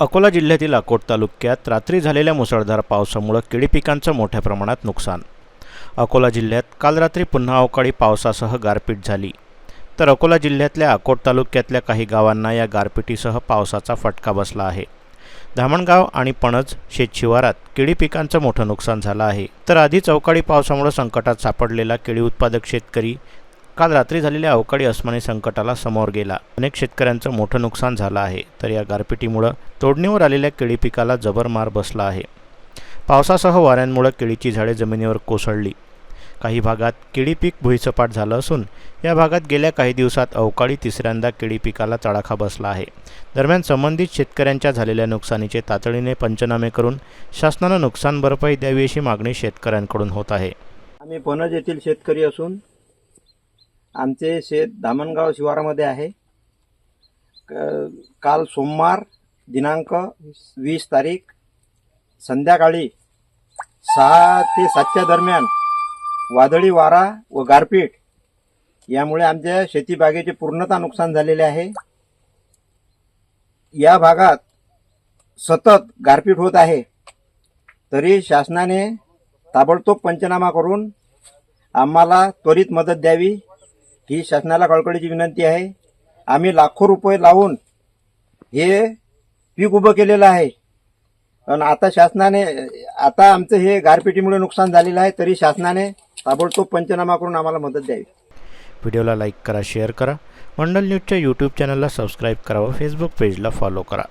अकोला जिल्ह्यातील अकोट तालुक्यात रात्री झालेल्या मुसळधार पावसामुळं केळी पिकांचं मोठ्या प्रमाणात नुकसान. अकोला जिल्ह्यात काल रात्री पुन्हा अवकाळी पावसासह गारपीट झाली. तर अकोला जिल्ह्यातल्या अकोट तालुक्यातल्या काही गावांना या गारपिटीसह पावसाचा फटका बसला आहे. धामणगाव आणि पणज शेतशिवारात केळी पिकांचं मोठं नुकसान झालं आहे. तर आधीच अवकाळी पावसामुळे संकटात सापडलेला केळी उत्पादक शेतकरी काल रात्री झालेल्या अवकाळी अस्मानी संकटाला समोर गेला. अनेक शेतकऱ्यांचं मोठं नुकसान झालं आहे. तर या गारपिटीमुळं तोडणीवर आलेल्या केळी पिकाला जबर मार बसला आहे. पावसासह वाऱ्यांमुळे केळीची झाडे जमिनीवर कोसळली. काही भागात केळी पीक भुईसपाट झालं असून या भागात गेल्या काही दिवसात अवकाळी तिसऱ्यांदा केळी पिकाला तडाखा बसला आहे. दरम्यान संबंधित शेतकऱ्यांच्या झालेल्या नुकसानीचे तातडीने पंचनामे करून शासनानं नुकसान भरपाई द्यावी अशी मागणी शेतकऱ्यांकडून होत आहे. आम्ही पणज येथील शेतकरी असून आमचे शेत दामणगाव शिवारामध्ये आहे. क- काल सोमवार दिनांक वीस तारीख संध्याकाळी सहा ते सातच्या दरम्यान वादळी वारा व गारपीट यामुळे आमच्या शेतीबागेचे पूर्णतः नुकसान झालेले आहे. या भागात सतत गारपीट होत आहे. तरी शासनाने ताबडतोब पंचनामा करून आम्हाला त्वरित मदत द्यावी ही शासनाला कळकळीची विनंती आहे. आम्ही लाखो रुपये लावून हे पीक उभं केलेलं आहे. पण आता शासनाने आता आमचं हे गारपिटीमुळे नुकसान झालेलं आहे तरी शासनाने ताबडतोब पंचनामा करून आम्हाला मदत द्यावी. व्हिडिओला लाईक करा शेअर करा. मंडल न्यूजच्या यूट्यूब चॅनलला सबस्क्राईब करा व फेसबुक पेजला फॉलो करा.